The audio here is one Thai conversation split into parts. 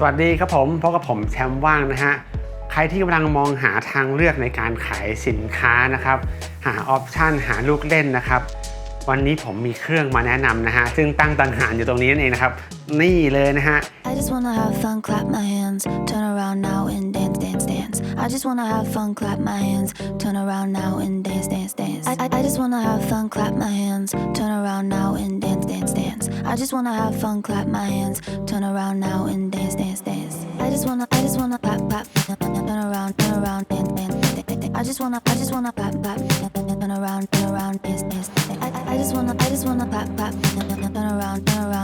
สวัสดีครับผมพบกับผมแชมป์ว่างนะฮะ ใครที่กำลังมองหาทางเลือกในการขายสินค้านะครับ หาออปชันหาลูกเล่นนะครับ วันนี้ผมมีเครื่องมาแนะนำนะฮะ ซึ่งตั้งตังหารอยู่ตรงนี้นั่นเองนะครับ นี่เลยนะฮะ I just wanna have fun, clap my hands, turn around now and dance, dance, dance. I just wanna have fun, clap my hands, turn around now and dance, dance, dance. I, I, I just wanna have fun, clap my hands, turn around now and dance, dance, dance. I just wanna have fun, clap my hands, turn around now and dance, dance, dance. I just wanna, I just wanna clap, clap, turn around, turn around, dance, dance, dance. I just wanna, I just wanna clap, clap, turn around, turn around, dance, dance. I, I, just wanna, I just wanna clap, clap, turn around, turn around,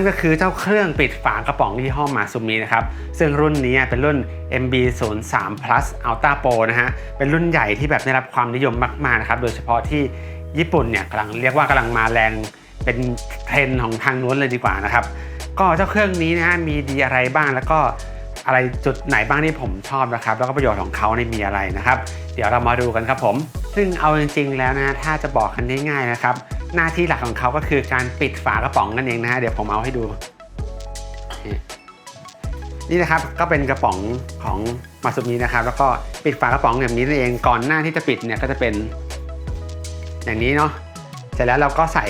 นั่นก็คือเจ้าเครื่องปิดฝากระป๋องยี่ห้อมาซูมินะครับ ซึ่งรุ่นนี้เป็นรุ่น MB 0 3 Plus Ultra Pro นะฮะ เป็นรุ่นใหญ่ที่แบบได้รับความนิยมมากๆนะครับ โดยเฉพาะที่ญี่ปุ่นเนี่ยกำลังเรียกว่ากำลังมาแรงเป็นเทรนของทางนู้นเลยดีกว่านะครับ ก็เจ้าเครื่องนี้นะฮะมีดีอะไรบ้างแล้วก็อะไรจุดไหนบ้างที่ผมชอบนะครับ แล้วก็ประโยชน์ของเขาในมีอะไรนะครับ เดี๋ยวเรามาดูกันครับผม ซึ่งเอาจริงๆแล้วนะถ้าจะบอกกันง่ายๆนะครับ หน้าที่หลักของเขาก็คือการปิดฝากระป๋องนั่นเองนะฮะเดี๋ยวผมเอาให้ดู นี่นะครับก็เป็นกระป๋องของมาสุมินะครับ แล้วก็ปิดฝากระป๋องแบบนี้นั่นเองก่อนหน้าที่จะปิดเนี่ยก็จะเป็น อย่างนี้เนาะเสร็จแล้วเราก็ใส่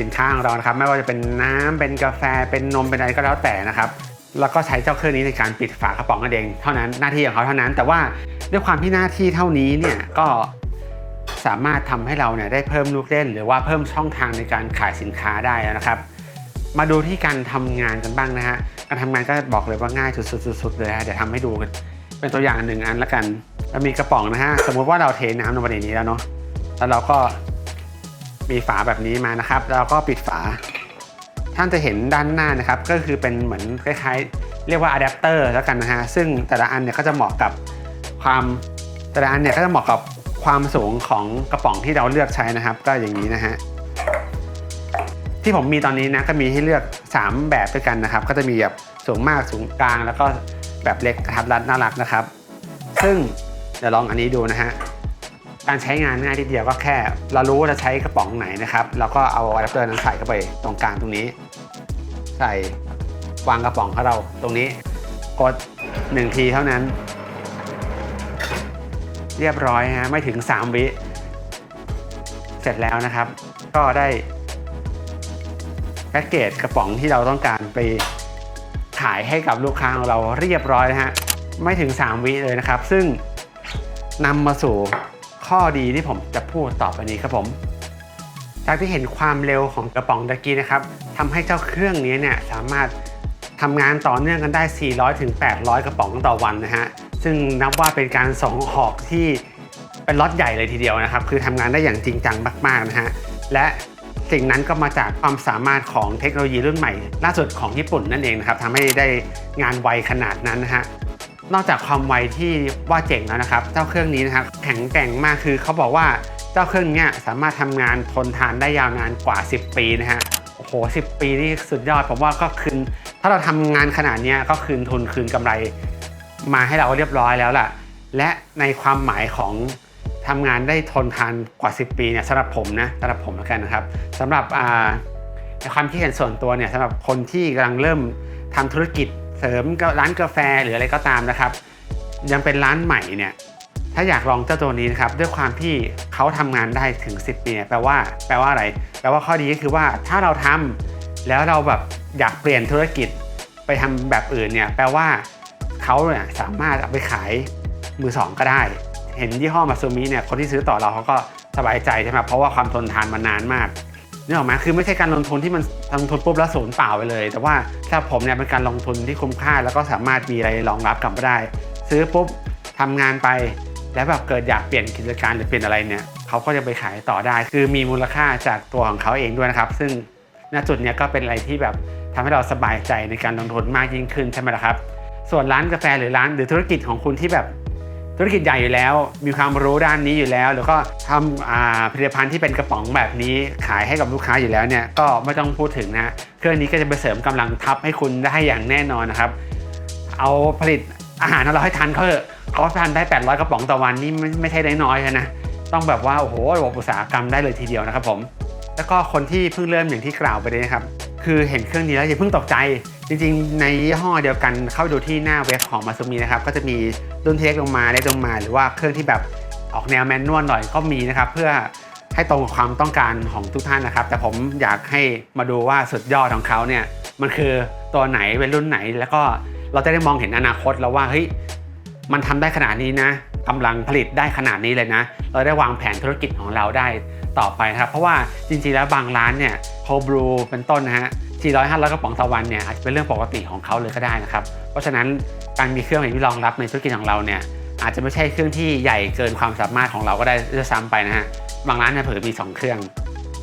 สินค้าของเรานะครับ ไม่ว่าจะเป็นน้ำเป็นกาแฟเป็นนมเป็นอะไรก็แล้วแต่นะครับแล้วก็ใช้เจ้าเครื่องนี้ในการปิดฝากระป๋องนั่นเอง เท่านั้นหน้าที่ของเขาเท่านั้น แต่ว่าด้วยความที่หน้าที่เท่านี้เนี่ยก็ สามารถทำให้เราเนี่ยได้เพิ่มลูกเล่น หรือว่าเพิ่มช่องทางในการขายสินค้าได้แล้วนะครับ มาดูที่การทำงานกันบ้างนะฮะการทำงานก็บอกเลยว่าง่ายสุดๆๆเลยฮะเดี๋ยวทำให้ดูกันเป็นตัวอย่างหนึ่งอันละกันเรามีกระป๋องนะฮะสมมุติว่าเราเทน้ำลงไปในนี้แล้วเนาะแล้วเราก็มีฝาแบบนี้มานะครับ แล้วเราก็ปิดฝา ท่านจะเห็นด้านหน้านะครับ ก็คือเป็นเหมือนคล้ายๆ เรียกว่าอะแดปเตอร์แล้วกันนะฮะซึ่งแต่ละอันเนี่ยก็จะเหมาะกับความแต่ละอันเนี่ยก็จะเหมาะกับ ความสูงของกระป๋องที่เราเลือกใช้นะครับ ก็อย่างนี้นะฮะที่ผมมีตอนนี้นะก็มีให้เลือก 3 แบบด้วยกันนะครับ ก็จะมีแบบสูงมากสูงกลาง แล้วก็แบบเล็กกระทัดรัดน่ารักนะครับ ซึ่งเดี๋ยวลองอันนี้ดูนะฮะการใช้งานง่ายทีเดียวก็แค่ เรารู้ว่าจะใช้กระป๋องไหนนะครับเราก็เอาอะแดปเตอร์นั้นใส่เข้าไปตรงกลางตรงนี้ ใส่วางกระป๋องของเราตรงนี้กด 1 ทีเท่านั้น เรียบร้อยฮะไม่ถึง 3 วิเสร็จแล้วนะครับ ก็ได้แพ็กเกจกระป๋องที่เราต้องการไปขายให้กับลูกค้าของเราเรียบร้อยนะฮะไม่ถึง 3 วิเลยนะครับ ซึ่งนำมาสู่ข้อดีที่ผมจะพูดต่อไปนี้ครับผม จากที่เห็นความเร็วของกระป๋องตะกี้นะครับทำให้เจ้าเครื่องนี้เนี่ยสามารถทำงานต่อเนื่องกันได้ 400ถึง800 กระป๋องต่อวันนะฮะ ซึ่งนับว่าเป็นการส่งออกที่เป็นล็อตใหญ่เลยทีเดียวนะครับ คือทำงานได้อย่างจริงจังมาก ๆ นะฮะ และสิ่งนั้นก็มาจากความสามารถของเทคโนโลยีรุ่นใหม่ ล่าสุดของญี่ปุ่นนั่นเองนะครับทำให้ได้งานไวขนาดนั้นนะฮะนอกจากความไวที่ว่าเจ๋งแล้วนะครับ เจ้าเครื่องนี้นะครับแข็งแกร่งมากคือเขาบอกว่าเจ้าเครื่องนี้สามารถทำงานทนทานได้ยาวนานกว่า 10 ปีนะฮะโอ้โห10 ปีนี่สุดยอดผมว่าก็คืนถ้าเราทำงานขนาดนี้ก็คืนทุนคืนกำไร มาให้เราเรียบร้อยแล้วล่ะ และในความหมายของทำงานได้ทนทานกว่า 10 ปีเนี่ยสำหรับผมนะสำหรับผมแล้วกันนะครับสำหรับในความคิดเห็นส่วนตัวเนี่ยสำหรับคนที่กำลังเริ่มทำธุรกิจเสริมก็ร้านกาแฟหรืออะไรก็ตามนะครับ ยังเป็นร้านใหม่เนี่ยถ้าอยากลองเจ้าตัวนี้นะครับด้วยความที่เขาทำงานได้ถึง 10ปีเนี่ยแปลว่าแปลว่าอะไร แปลว่าข้อดีก็คือว่าถ้าเราทำแล้วเราแบบอยากเปลี่ยนธุรกิจไปทำแบบอื่นเนี่ยแปลว่า เขาเนี่ยสามารถเอาไปขายมือสองก็ได้ เห็นยี่ห้อมาซูมิเนี่ยคนที่ซื้อต่อเราเขาก็สบายใจใช่ไหมเพราะว่าความทนทานมานานมากนึกออกไหมคือไม่ใช่การลงทุนที่มันลงทุนปุ๊บแล้วศูนย์เปล่าไปเลย แต่ว่าถ้าผมเนี่ยเป็นการลงทุนที่คุ้มค่า แล้วก็สามารถมีอะไรรองรับกลับมาได้ ซื้อปุ๊บทำงานไป แล้วแบบเกิดอยากเปลี่ยนกิจการหรือเปลี่ยนอะไรเนี่ยเขาก็จะไปขายต่อได้ คือมีมูลค่าจากตัวของเขาเองด้วยนะครับ ซึ่งณจุดเนี้ยก็เป็นอะไรที่แบบทำให้เราสบายใจในการลงทุนมากยิ่งขึ้นใช่ไหมล่ะครับ ส่วนร้านกาแฟหรือร้านหรือธุรกิจของคุณที่แบบธุรกิจใหญ่อยู่แล้ว มีความรู้ด้านนี้อยู่แล้ว แล้วก็ทำผลิตภัณฑ์ที่เป็นกระป๋องแบบนี้ขายให้กับลูกค้าอยู่แล้วเนี่ยก็ไม่ต้องพูดถึงนะเครื่องนี้ก็จะไปเสริมกำลังทัพให้คุณได้อย่างแน่นอนนะครับ เอาผลิตอาหารเราให้ทันเขาเถอะเขาทานได้ 800 กระป๋องต่อวันนี่ไม่ไม่ใช่น้อยๆนะต้องแบบว่าโอ้โหระบบอุตสาหกรรมได้เลยทีเดียวนะครับผมแล้วก็คนที่เพิ่งเริ่มอย่างที่กล่าวไปเลยนะครับคือเห็นเครื่องนี้แล้วอย่าเพิ่งตกใจ จริงๆ ในยี่ห้อเดียวกันเข้าดูที่หน้าเว็บของมาซูมินะครับก็จะมีรุ่นเทคลงมาเล็กลงมา หรือว่าเครื่องที่แบบออกแนวแมนนวลหน่อยก็มีนะครับ เพื่อให้ตรงกับความต้องการของทุกท่านนะครับ แต่ผมอยากให้มาดูว่าสุดยอดของเขาเนี่ยมันคือตัวไหนเป็นรุ่นไหน แล้วก็เราจะได้มองเห็นอนาคตแล้วว่าเฮ้ยมันทำได้ขนาดนี้นะกำลังผลิตได้ขนาดนี้เลยนะ เราได้วางแผนธุรกิจของเราได้ต่อไปนะครับ เพราะว่าจริงๆแล้วบางร้านเนี่ยโฮบรูเป็นต้นนะฮะ 400 500กระป๋องต่อวันเนี่ยอาจจะเป็นเรื่องปกติของเขาเลยก็ได้นะครับ เพราะฉะนั้นการมีเครื่องอย่างที่รองรับในธุรกิจของเราเนี่ยอาจจะไม่ใช่เครื่องที่ใหญ่เกินความสามารถของเราก็ได้ด้วยซ้ำไปนะฮะบางร้านเนี่ยเผื่อมี 2 เครื่อง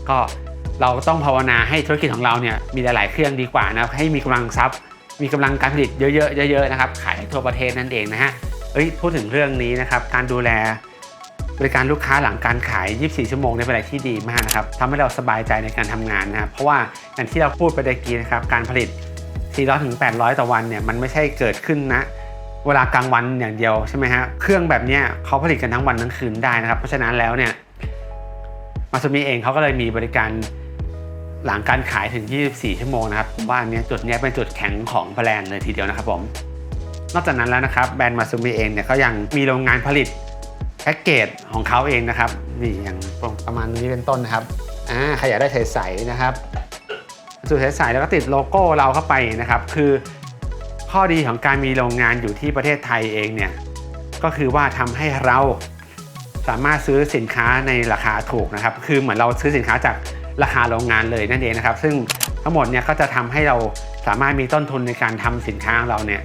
ก็เราต้องภาวนาให้ธุรกิจของเราเนี่ยมีหลาย ๆ เครื่องดีกว่านะให้มีกำลังทรัพย์ มีกำลังการผลิตเยอะ ๆ เยอะ ๆ นะครับ ขายทั่วประเทศนั่นเองนะฮะเอ้ยพูดถึงเรื่องนี้นะครับการดูแล บริการลูกค้าหลังการขาย 24 ชั่วโมงเนี่ยเป็นอะไรที่ดีมากนะครับทำให้เราสบายใจในการทำงานนะครับ เพราะว่าอย่างที่เราพูดไปตะกี้นะครับ การผลิต 400ถึง800 ต่อวันเนี่ยมันไม่ใช่เกิดขึ้นนะเวลากลางวันอย่างเดียวใช่ไหมฮะเครื่องแบบนี้เขาผลิตกันทั้งวันทั้งคืนได้นะครับ เพราะฉะนั้นแล้วเนี่ยมาซูมิเองเขาก็เลยมีบริการหลังการขายถึง 24 ชั่วโมงนะครับผมว่าอันเนี้ยจุดเนี้ยเป็นจุดแข็งของแบรนด์เลยทีเดียวนะครับผมนอกจากนั้นแล้วนะครับแบรนด์มาซูมิเองเนี่ยเขายังมีโรงงานผลิต แพ็กเกจของเขาเองนะครับนี่อย่างประมาณนี้เป็นต้นนะครับอ่าใครอยากได้ใสๆนะครับสูตรใสๆแล้วก็ติดโลโก้เราเข้าไปนะครับ คือข้อดีของการมีโรงงานอยู่ที่ประเทศไทยเองเนี่ยก็คือว่าทำให้เราสามารถซื้อสินค้าในราคาถูกนะครับ คือเหมือนเราซื้อสินค้าจากราคาโรงงานเลยนั่นเองนะครับ ซึ่งทั้งหมดเนี่ยก็จะทำให้เราสามารถมีต้นทุนในการทำสินค้าของเราเนี่ย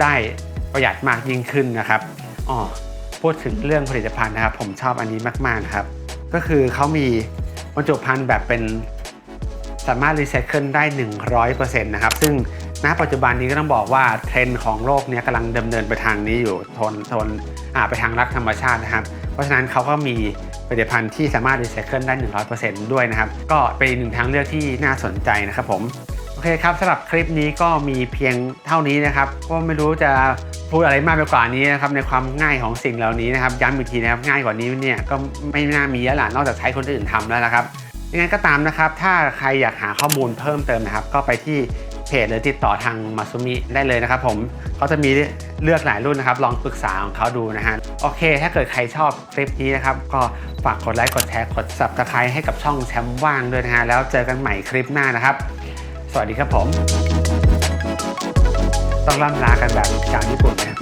ได้ประหยัดมากยิ่งขึ้นนะครับอ๋อ พูดถึงเรื่องผลิตภัณฑ์นะครับ ผมชอบอันนี้มาก ๆ ครับ ก็คือเขามีบรรจุภัณฑ์แบบเป็นสามารถรีไซเคิลได้ 100%นะครับ ซึ่งณปัจจุบันนี้ก็ต้องบอกว่าเทรนด์ของโลกนี้กำลังดำเนินไปทางนี้อยู่ทนทนไปทางรักธรรมชาตินะครับ เพราะฉะนั้นเขาก็มีผลิตภัณฑ์ที่สามารถรีไซเคิลได้ 100%ด้วยนะครับ ก็เป็นหนึ่งทางเลือกที่น่าสนใจนะครับผม อเคครับสำหรับคลิปนี้ก็มีเพียงเท่านี้นะครับ ก็ไม่รู้จะพูดอะไรมากไปกว่านี้นะครับในความง่ายของสิ่งเหล่านี้นะครับย้ำอีกทีนะครับง่ายกว่านี้เนี่ยก็ไม่น่ามีแล้วล่ะนอกจากใช้คนอื่นทำแล้วนะครับยังไงก็ตามนะครับ ถ้าใครอยากหาข้อมูลเพิ่มเติมนะครับ ก็ไปที่เพจหรือติดต่อทางมาซุมิได้เลยนะครับผมเขาจะมีเลือกหลายรุ่นนะครับ ลองปรึกษาของเขาดูนะฮะโอเค ถ้าเกิดใครชอบคลิปนี้นะครับ ก็ฝากกดไลค์กดแชร์กด subscribe ให้กับช่องแชมป์ว่างด้วยนะฮะแล้วเจอกันใหม่คลิปหน้านะครับ สวัสดีครับผม ต้องล่ำลากันแบบจากญี่ปุ่นนะ